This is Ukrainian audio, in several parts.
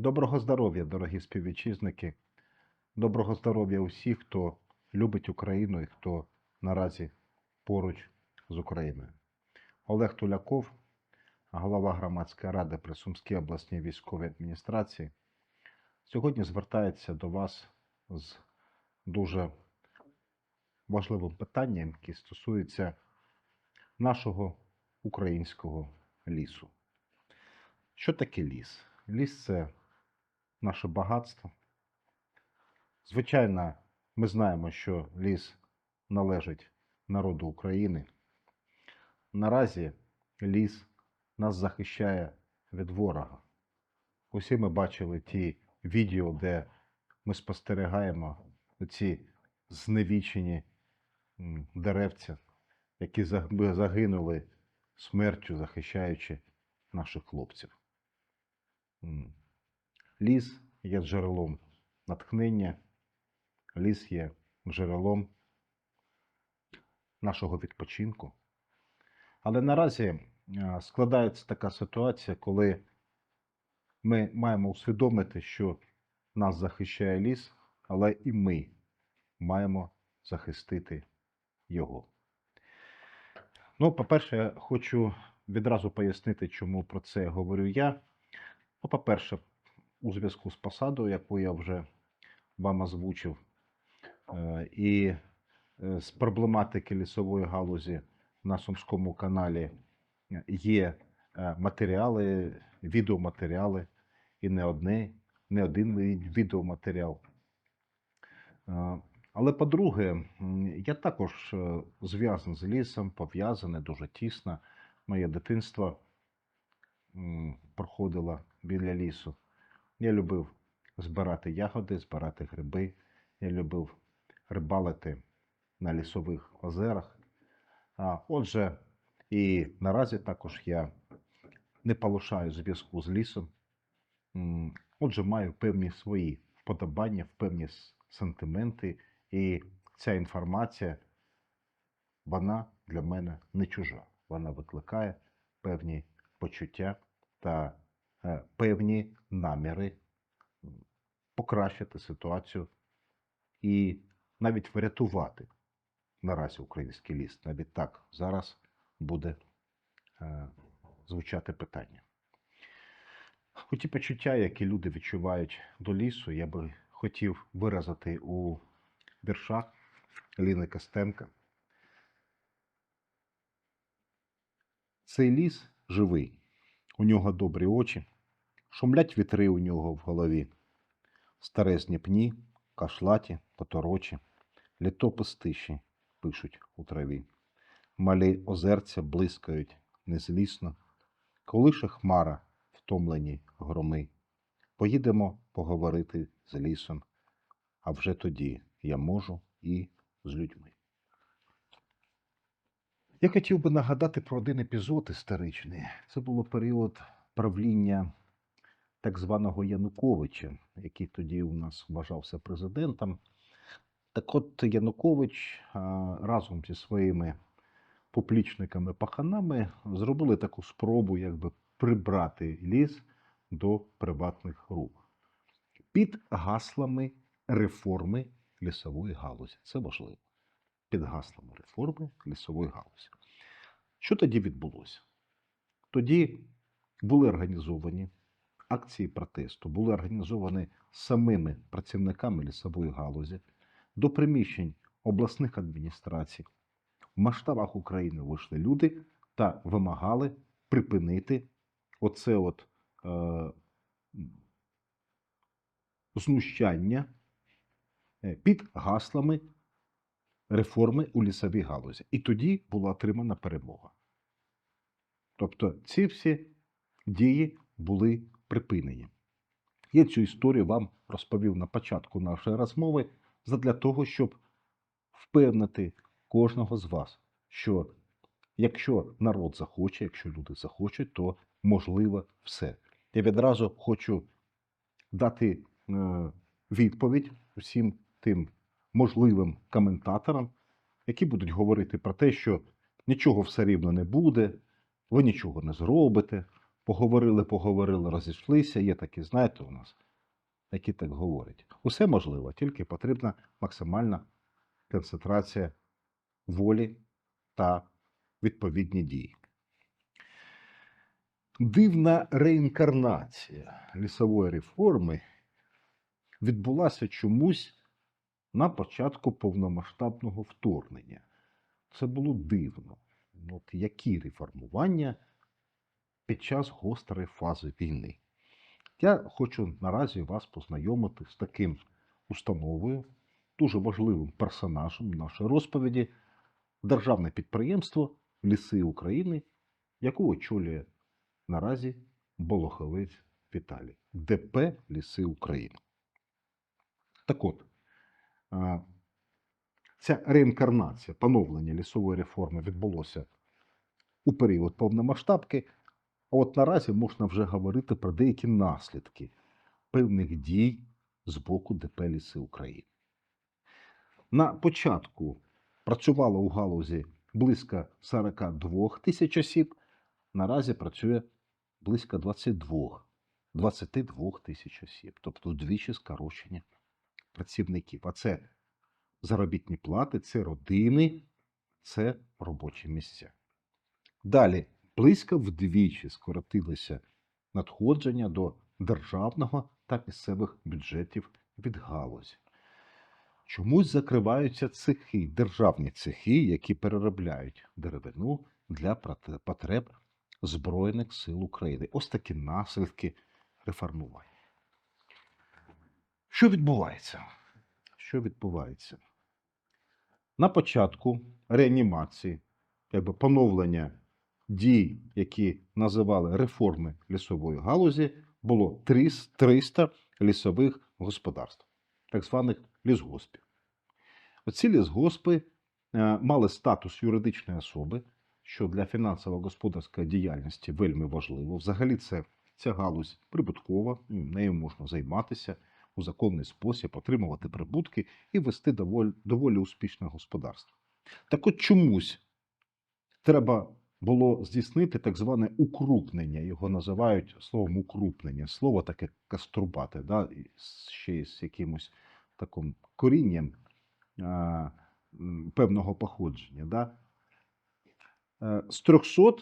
Доброго здоров'я, дорогі співвітчизники. Доброго здоров'я усіх, хто любить Україну і хто наразі поруч з Україною. Олег Туляков, голова громадської ради при Сумській обласній військовій адміністрації, сьогодні звертається до вас з дуже важливим питанням, яке стосується нашого українського лісу. Що таке ліс? Ліс це наше багатство. Звичайно, ми знаємо, що ліс належить народу України. Наразі ліс нас захищає від ворога. Усі ми бачили ті відео, де ми спостерігаємо ці зневічені деревця, які загинули смертю, захищаючи наших хлопців. Ліс є джерелом натхнення, ліс є джерелом нашого відпочинку. Але наразі е, складається така ситуація, коли ми маємо усвідомити, що нас захищає ліс, але і ми маємо захистити його. Ну, по-перше, я хочу відразу пояснити, чому про це говорю я. Ну, по-перше, у зв'язку з посадою, яку я вже вам озвучив, е, і е, з проблематики лісової галузі на Сумському каналі є е, матеріали, відеоматеріали, і не одне, не один відеоматеріал. Але по-друге, я також зв'язаний з лісом, пов'язаний дуже тісно. Моє дитинство проходило біля лісу. Я любив збирати ягоди, збирати гриби. Я любив рибалити на лісових озерах. А, отже, і наразі також я не полишаю зв'язку з лісом. Отже, маю певні свої вподобання, певні с- сентименти, і ця інформація, вона для мене не чужа. Вона викликає певні почуття та певні наміри покращити ситуацію і навіть врятувати наразі український ліс. Навіть так зараз буде е, звучати питання. Оті почуття, які люди відчувають до лісу, я би хотів виразити у віршах Ліни Костенка. Цей ліс живий, у нього добрі очі, шумлять вітри у нього в голові, старезні пні, кашлаті, поторочі, літопис тиші пишуть у траві. Малі озерця блискають незлісно, колише хмара, втомлені громи. Поїдемо поговорити з лісом, а вже тоді я можу і з людьми. Я хотів би нагадати про один епізод історичний. Це було період правління так званого Януковича, який тоді у нас вважався президентом. Так от Янукович разом зі своїми поплічниками-паханами зробили таку спробу якби прибрати ліс до приватних рук під гаслами реформи лісової галузі. Це важливо. Під гаслами реформи лісової галузі. Що тоді відбулося? Тоді були організовані акції протесту, були організовані самими працівниками лісової галузі до приміщень обласних адміністрацій. В масштабах України вийшли люди та вимагали припинити оце от е, знущання е, під гаслами реформи у лісовій галузі. І тоді була отримана перемога. Тобто ці всі дії були припинені. Я цю історію вам розповів на початку нашої розмови задля того, щоб впевнити кожного з вас, що якщо народ захоче, якщо люди захочуть, то можливо все. Я відразу хочу дати е, відповідь усім тим можливим коментаторам, які будуть говорити про те, що нічого все рівно не буде, ви нічого не зробите, поговорили, поговорили, розійшлися. Є такі, знаєте, у нас, які так говорять. Усе можливо, тільки потрібна максимальна концентрація волі та відповідні дії. Дивна реінкарнація лісової реформи відбулася чомусь на початку повномасштабного вторгнення. Це було дивно. От які реформування під час гострої фази війни? Я хочу наразі вас познайомити з таким установою, дуже важливим персонажем нашої розповіді, державне підприємство Ліси України, яку очолює наразі Болоховець Віталій, ДП Ліси України. Так от, ця реінкарнація, поновлення лісової реформи відбулося у період повномасштабки, а от наразі можна вже говорити про деякі наслідки певних дій з боку ДП Ліси України. На початку працювало у галузі близько 42 тисяч осіб, наразі працює близько 22, 22 тисяч осіб, тобто вдвічі скорочення працівників. А це заробітні плати, це родини, це робочі місця. Далі близько вдвічі скоротилися надходження до державного та місцевих бюджетів від галузі. Чомусь закриваються цехи, державні цехи, які переробляють деревину для потреб Збройних сил України. Ось такі наслідки реформування. Що відбувається? Що відбувається? На початку реанімації, якби поновлення дій, які називали реформи лісової галузі, було 300 лісових господарств, так званих лісгоспів. Оці лісгоспи е, мали статус юридичної особи, що для фінансово-господарської діяльності вельми важливо. Взагалі, це ця галузь прибуткова, ну, нею можна займатися у законний спосіб, отримувати прибутки і вести доволі, доволі успішне господарство. Так от чомусь треба було здійснити так зване укрупнення. Його називають словом укрупнення. Слово таке каструбати, да? ще з якимось таким корінням а, певного походження. Да? Е, З 300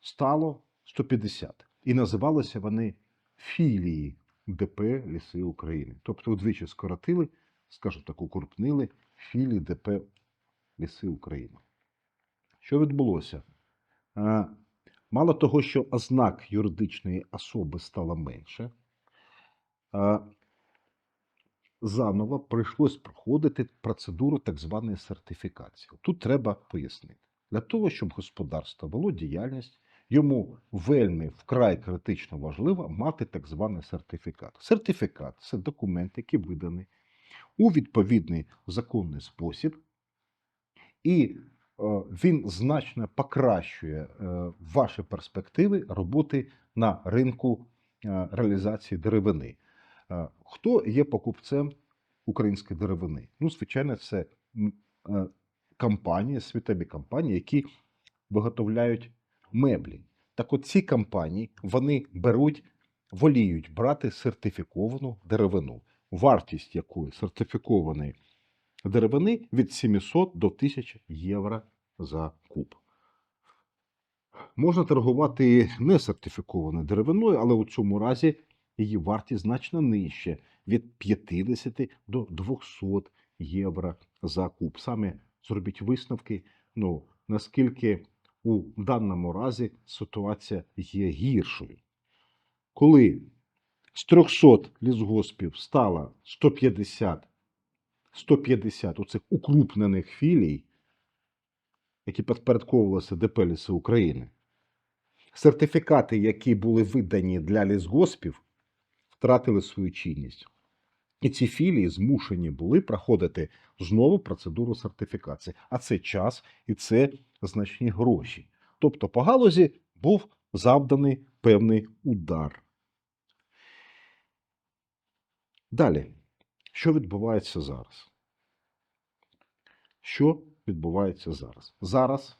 стало 150. І називалися вони філії ДП Ліси України. Тобто удвічі скоротили, скажу так, укрупнили філії ДП Ліси України. Що відбулося? Е, Мало того, що ознак юридичної особи стало менше, е, заново прийшлось проходити процедуру так званої сертифікації. Тут треба пояснити. Для того, щоб господарство вело діяльність, йому вельми вкрай критично важливо мати так званий сертифікат. Сертифікат це документ, який виданий у відповідний законний спосіб, і він значно покращує е, ваші перспективи роботи на ринку е, реалізації деревини. Е, Хто є покупцем української деревини? Ну, звичайно, це е, компанії, світові компанії, які виготовляють меблі. Так от ці компанії вони беруть, воліють брати сертифіковану деревину, вартість якої сертифікованої деревини від 700 до 1000 євро за куб. Можна торгувати несертифікованою деревиною, але у цьому разі її вартість значно нижче від 50 до 200 євро за куб. Саме зробіть висновки, ну, наскільки у даному разі ситуація є гіршою. Коли з 300 лісгоспів стало 150 150 оцих укрупнених філій, які підпорядковувалися ДП «Ліси України, сертифікати, які були видані для лісгоспів, втратили свою чинність. І ці філії змушені були проходити знову процедуру сертифікації. А це час і це значні гроші. Тобто по галузі був завданий певний удар. Далі, що відбувається зараз? Що відбувається зараз? Зараз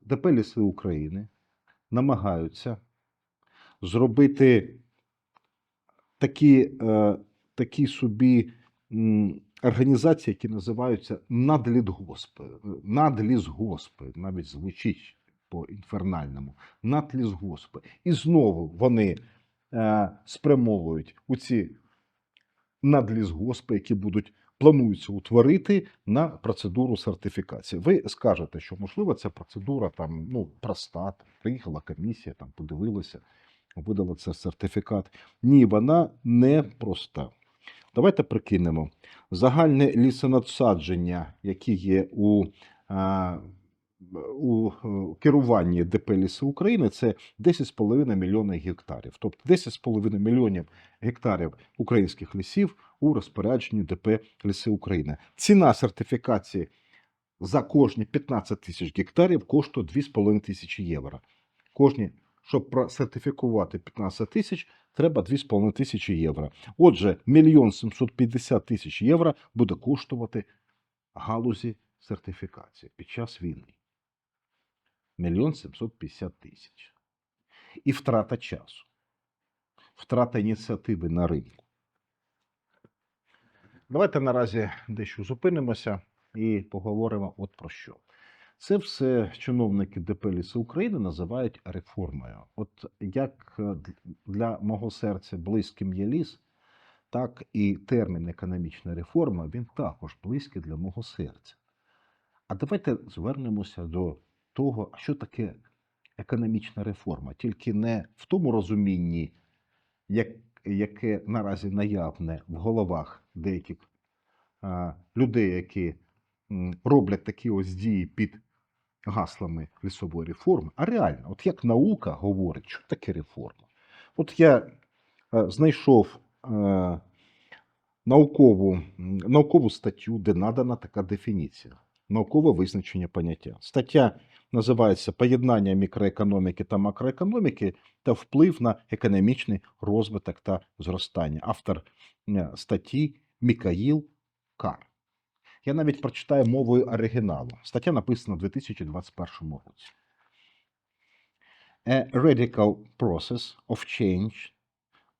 ДП «Ліси України намагаються зробити такі, е, такі собі організації, які називаються надлідгоспи. Надлізгоспи, навіть звучить по-інфернальному. Надлізгоспи. І знову вони е, спрямовують у ці надлізгоспи, які будуть плануються утворити на процедуру сертифікації. Ви скажете, що можливо ця процедура там ну проста, там, приїхала комісія, там подивилася, видала це сертифікат. Ні, вона не проста. Давайте прикинемо. Загальне лісонадсадження, які є у, у е, керуванні ДП Ліси України, це 10,5 мільйонів гектарів. Тобто 10,5 мільйонів гектарів українських лісів у розпорядженні ДП Ліси України. Ціна сертифікації за кожні 15 тисяч гектарів коштує 2,5 тисячі євро. Кожні, щоб просертифікувати 15 тисяч, треба 2,5 тисячі євро. Отже, 1 750 тисяч євро буде коштувати галузі сертифікації під час війни. 1 750 тисяч. І втрата часу, втрата ініціативи на ринку. Давайте наразі дещо зупинимося і поговоримо от про що. Це все чиновники ДП «Ліси України називають реформою. От як е, для мого серця близьким є ліс, так і термін економічна реформа він також близький для мого серця. А давайте звернемося до того, що таке економічна реформа, тільки не в тому розумінні, як, яке наразі наявне в головах деяких а, людей, які роблять такі ось дії під гаслами лісової реформи, а реально, от як наука говорить, що таке реформа. От я е, знайшов е, наукову, наукову статтю, де надана така дефініція, наукове визначення поняття. Стаття називається Поєднання мікроекономіки та макроекономіки та вплив на економічний розвиток та зростання. Автор статті Мікаїл Кар. Я навіть прочитаю мовою оригіналу. Стаття написана у 2021 році. A radical process of change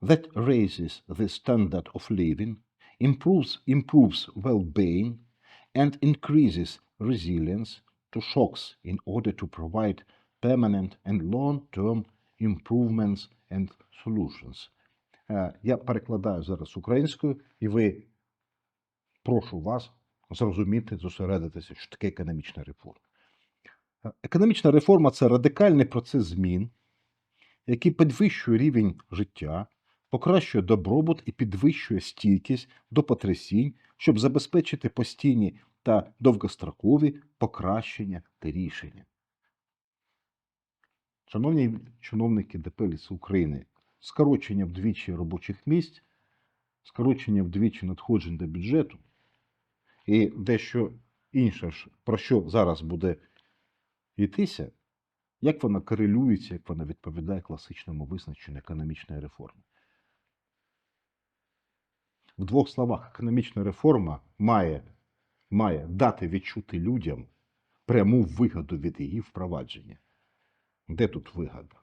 that raises the standard of living, improves, improves well-being, and increases resilience to shocks in order to provide permanent and long-term improvements and solutions. Е, Я перекладаю зараз українською, і ви прошу вас зрозуміти, зосередитися, що таке економічна реформа. Е, Економічна реформа це радикальний процес змін, який підвищує рівень життя, покращує добробут і підвищує стійкість до потрясінь, щоб забезпечити постійні та довгострокові покращення та рішення. Шановні чиновники ДП «Ліси України, скорочення вдвічі робочих місць, скорочення вдвічі надходжень до бюджету і дещо інше, про що зараз буде йтися, як вона корелюється, як вона відповідає класичному визначенню економічної реформи. В двох словах, економічна реформа має, має дати відчути людям пряму вигоду від її впровадження. Де тут вигода?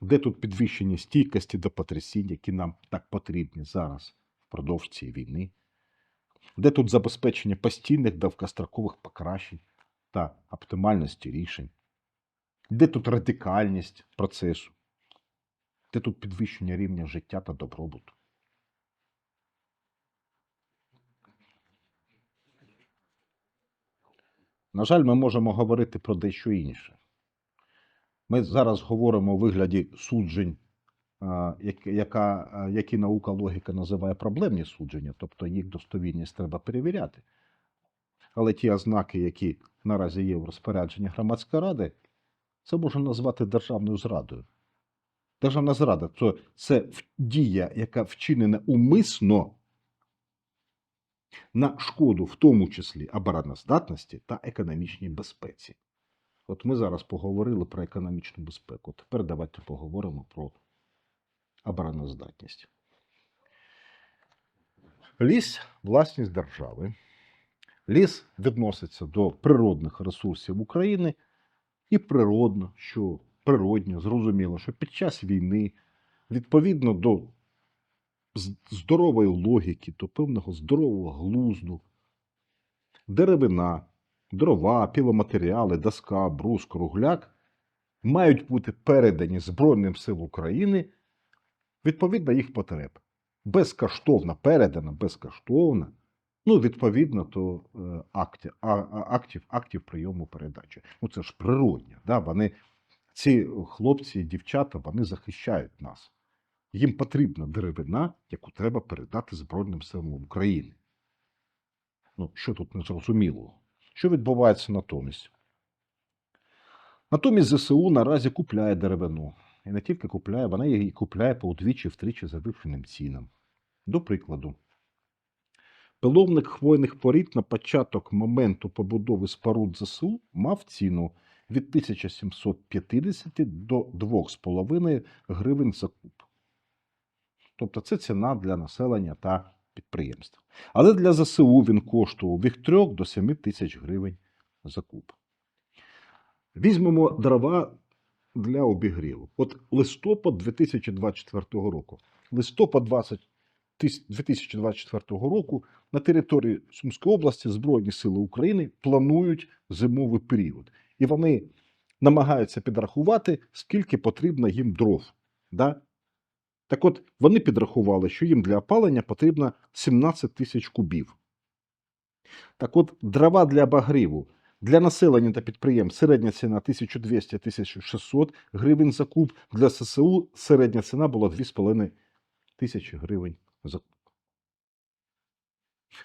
Де тут підвищення стійкості до потрясінь, які нам так потрібні зараз впродовж цієї війни? Де тут забезпечення постійних довгострокових покращень та оптимальності рішень? Де тут радикальність процесу? Де тут підвищення рівня життя та добробуту? На жаль, ми можемо говорити про дещо інше. Ми зараз говоримо у вигляді суджень, яка, які наука логіка називає проблемні судження, тобто їх достовірність треба перевіряти. Але ті ознаки, які наразі є в розпорядженні громадської ради, це можна назвати державною зрадою. Державна зрада то це дія, яка вчинена умисно на шкоду, в тому числі обороноздатності та економічній безпеці. От ми зараз поговорили про економічну безпеку. Тепер давайте поговоримо про обороноздатність. Ліс власність держави. Ліс відноситься до природних ресурсів України, і природно, що природньо, зрозуміло, що під час війни, відповідно до здорової логіки, до певного здорового глузду, деревина, дрова, піломатеріали, доска, брус, кругляк мають бути передані Збройним сил України відповідно їх потреб. Безкоштовно передана, безкоштовно, ну, відповідно до е, актів, а, а- актів, актів прийому передачі. Ну, це ж природня. Да? Вони, ці хлопці і дівчата вони захищають нас. Їм потрібна деревина, яку треба передати Збройним силам України. Ну, що тут незрозумілого? Що відбувається натомість? Натомість ЗСУ наразі купляє деревину. І не тільки купляє, вона її купляє по удвічі-втричі завищеним цінам. До прикладу, пиловник хвойних порід на початок моменту побудови споруд ЗСУ мав ціну від 1750 до 2,5 гривень за куб. Тобто це ціна для населення та підприємств. Але для ЗСУ він коштував від 3 до 7 тисяч гривень за куб. Візьмемо дрова для обігріву. От листопад 2024 року. Листопад 20 2024 року на території Сумської області Збройні Сили України планують зимовий період. І вони намагаються підрахувати, скільки потрібно їм дров. Да? Так от, вони підрахували, що їм для опалення потрібно 17 тисяч кубів. Так от, дрова для обогріву для населення та підприємств середня ціна 1200-1600 гривень за куб. Для ССУ середня ціна була 2,5 тисячі гривень за куб.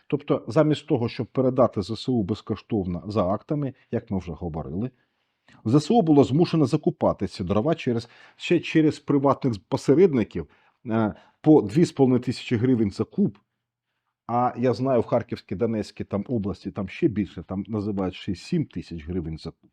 Тобто, замість того, щоб передати ЗСУ безкоштовно за актами, як ми вже говорили, ЗСУ було змушено закупати ці дрова через, ще через приватних посередників е, по 2,5 тисячі гривень за куб. А я знаю, в Харківській, Донецькій там області там ще більше, там називають 6-7 тисяч гривень за куб.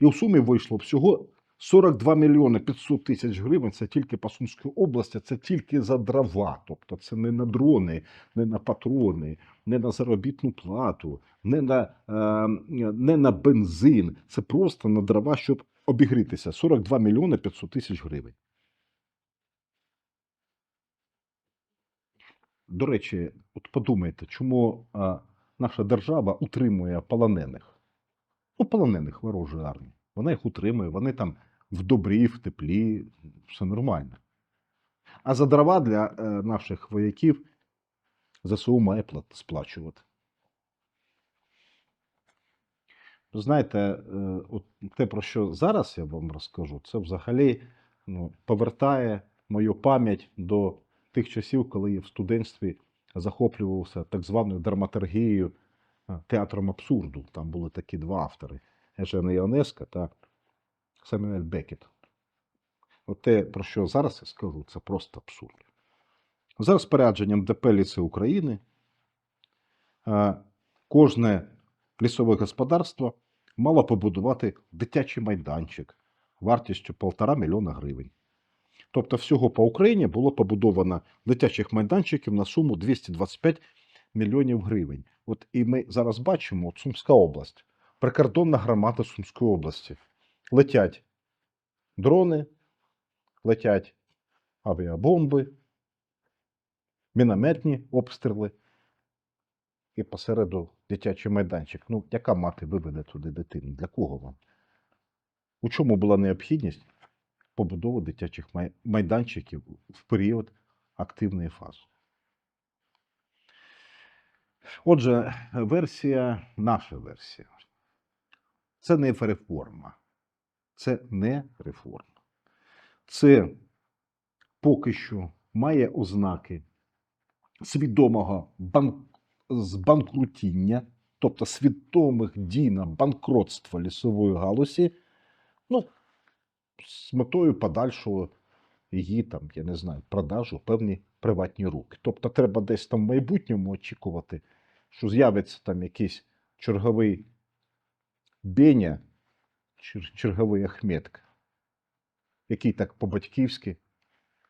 І у сумі вийшло всього 42 мільйони 500 тисяч гривень. Це тільки по Сумській області, це тільки за дрова. Тобто це не на дрони, не на патрони, не на заробітну плату, не на, е, не на бензин. Це просто на дрова, щоб обігрітися. 42 мільйони 500 тисяч гривень. До речі, от подумайте, чому а, наша держава утримує полонених? Ну, полонених ворожої армії. Вона їх утримує, вони там в добрі, в теплі, все нормально. А за дрова для е, наших вояків ЗСУ має сплачувати. Знаєте, е, от те, про що зараз я вам розкажу, це взагалі ну, повертає мою пам'ять до тих часів, коли я в студентстві захоплювався так званою драматургією е, театром абсурду. Там були такі два автори: Ежена Іонеско та Самюель Бекет. От те, про що зараз я скажу, це просто абсурд. За розпорядженням ДП «Ліси України е, кожне лісове господарство мало побудувати дитячий майданчик вартістю 1,5 мільйона гривень. Тобто всього по Україні було побудовано дитячих майданчиків на суму 225 мільйонів гривень. От і ми зараз бачимо, от Сумська область, прикордонна громада Сумської області. Летять дрони, летять авіабомби, мінометні обстріли і посереду дитячий майданчик. Ну, яка мати виведе туди дитину? Для кого вам? У чому була необхідність побудови дитячих майданчиків в період активної фази? Отже, версія, наша версія. Це не реформа. Це не реформа. Це поки що має ознаки свідомого бан... збанкрутіння, тобто свідомих дій на банкротство лісової галузі, ну, з метою подальшого її там, я не знаю, продажу певні приватні руки. Тобто треба десь там в майбутньому очікувати, що з'явиться там якийсь черговий Беня, чер- черговий Ахметка, який так по-батьківськи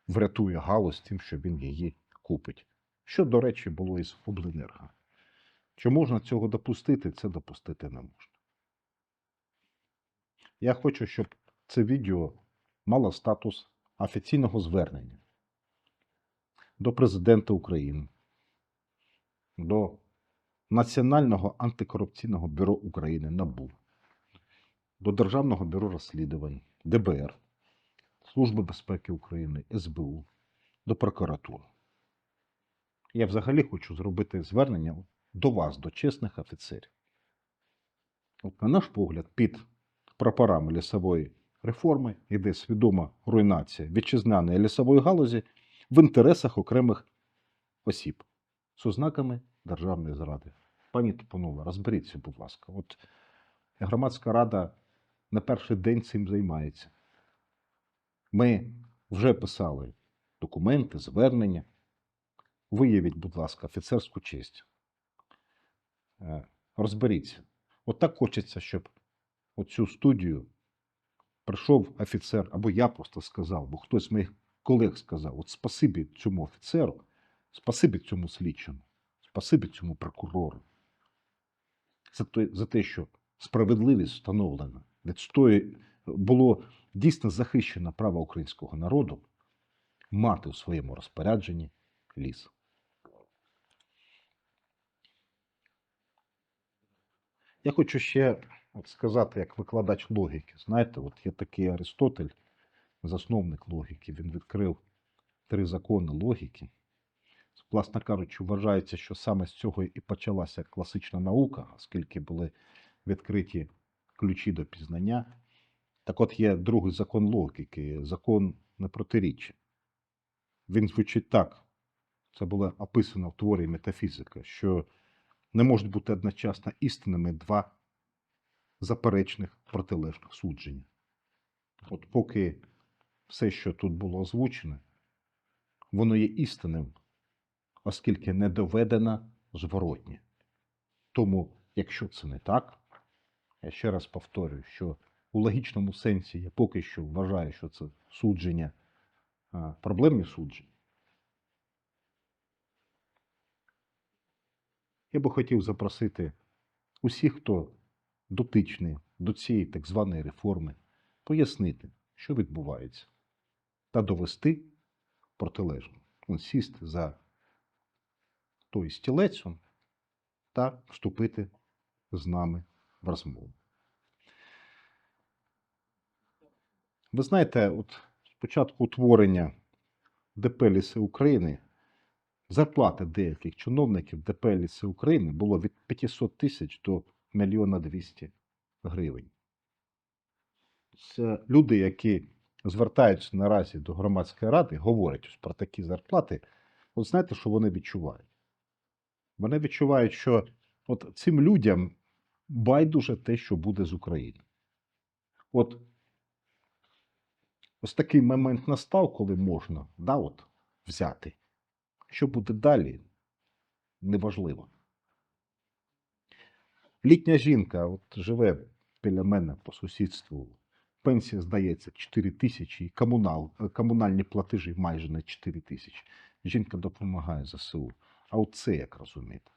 врятує галузь тим, що він її купить. Що, до речі, було із обленерго. Чи можна цього допустити? Це допустити не можна. Я хочу, щоб це відео мало статус офіційного звернення до Президента України, до Національного антикорупційного бюро України НАБУ, до Державного бюро розслідувань, ДБР, Служби безпеки України, СБУ, до прокуратури. Я взагалі хочу зробити звернення до вас, до чесних офіцерів. От, на наш погляд, під прапорами лісової реформи йде свідома руйнація вітчизняної лісової галузі в інтересах окремих осіб з ознаками державної зради. Пані Топонова, розберіться, будь ласка. От громадська рада на перший день цим займається. Ми вже писали документи, звернення. Виявіть, будь ласка, офіцерську честь. Е, Розберіться. От так хочеться, щоб оцю студію прийшов офіцер, або я просто сказав, бо хтось з моїх колег сказав: от спасибі цьому офіцеру, спасибі цьому слідчому, спасибі цьому прокурору. За те, за те, що справедливість встановлена, відстоює, було дійсно захищено право українського народу мати у своєму розпорядженні ліс. Я хочу ще сказати, як викладач логіки. Знаєте, от є такий Аристотель, засновник логіки. Він відкрив три закони логіки. Власне кажучи, вважається, що саме з цього і почалася класична наука, оскільки були відкриті ключі до пізнання. Так от є другий закон логіки, закон непротиріччя. Він звучить так. Це було описано в творі метафізика, що не можуть бути одночасно істинними два заперечних протилежних судження. От поки все, що тут було озвучене, воно є істинним, оскільки не доведено зворотнє. Тому, якщо це не так, я ще раз повторюю, що у логічному сенсі я поки що вважаю, що це судження, проблемні судження. Я би хотів запросити усіх, хто дотичний до цієї так званої реформи, пояснити, що відбувається, та довести протилежно. Сісти за той стілець та вступити з нами в розмову. Ви знаєте, от спочатку утворення ДП «Ліси України зарплати деяких чиновників ДП «Ліси України було від 500 тисяч до мільйона 200 гривень. Це люди, які звертаються наразі до громадської ради, говорять про такі зарплати. От знаєте, що вони відчувають? Вони відчувають, що от цим людям байдуже те, що буде з України. От ось такий момент настав, коли можна да, от, взяти. Що буде далі, неважливо. Літня жінка от живе біля мене по сусідству. Пенсія, здається, 4 тисячі, і комунал, комунальні платежі майже на 4 тисячі. Жінка допомагає ЗСУ. А от це як розуміти?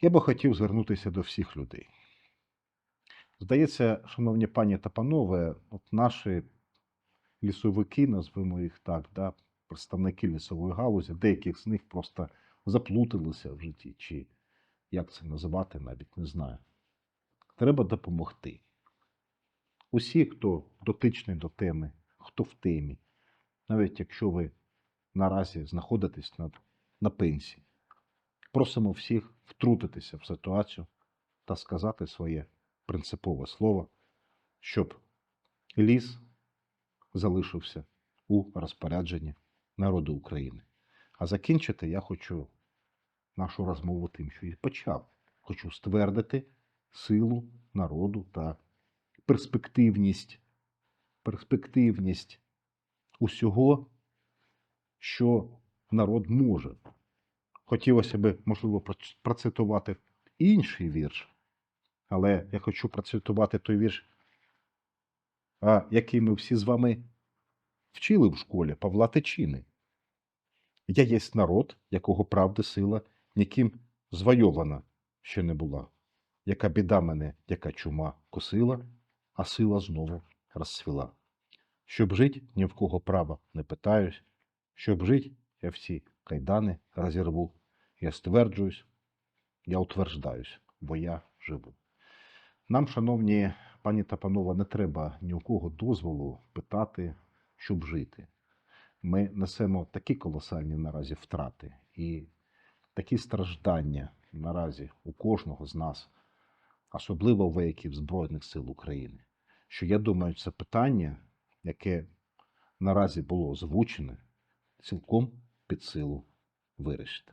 Я би хотів звернутися до всіх людей. Здається, шановні пані та панове, от наші лісовики, назвемо їх так, да, представники лісової галузі, деяких з них просто заплуталися в житті, чи як це називати, навіть не знаю. Треба допомогти. Усі, хто дотичний до теми, хто в темі, навіть якщо ви наразі знаходитесь на, на пенсії, просимо всіх втрутитися в ситуацію та сказати своє принципове слово, щоб ліс залишився у розпорядженні народу України. А закінчити я хочу нашу розмову тим, що і почав. Хочу ствердити силу народу та перспективність, перспективність усього, що народ може. Хотілося б, можливо, процитувати інший вірш, але я хочу процитувати той вірш, який ми всі з вами вчили в школі Павла Тичини. Я єсть народ, якого правди сила ніким звойована ще не була. Яка біда мене, яка чума косила, а сила знову розцвіла. Щоб жить, ні в кого права не питаюсь. Щоб жить, я всі кайдани розірву. Я стверджуюсь, я утверждаюсь, бо я живу. Нам, шановні пані та панове, не треба ні у кого дозволу питати, щоб жити. Ми несемо такі колосальні наразі втрати і такі страждання наразі у кожного з нас, особливо вояків Збройних сил України, що я думаю, це питання, яке наразі було озвучене, цілком під силу вирішити.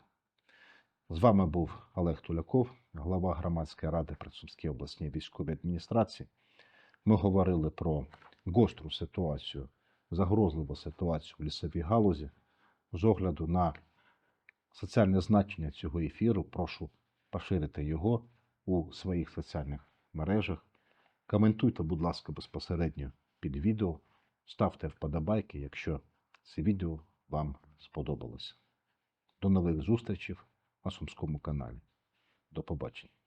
З вами був Олег Туляков, глава громадської ради при обласній військовій адміністрації. Ми говорили про гостру ситуацію, загрозливу ситуацію в лісовій галузі. З огляду на соціальне значення цього ефіру, прошу поширити його у своїх соціальних мережах. Коментуйте, будь ласка, безпосередньо під відео, ставте вподобайки, якщо це відео вам сподобалося. До нових зустрічей на Сумському каналі. До побачення.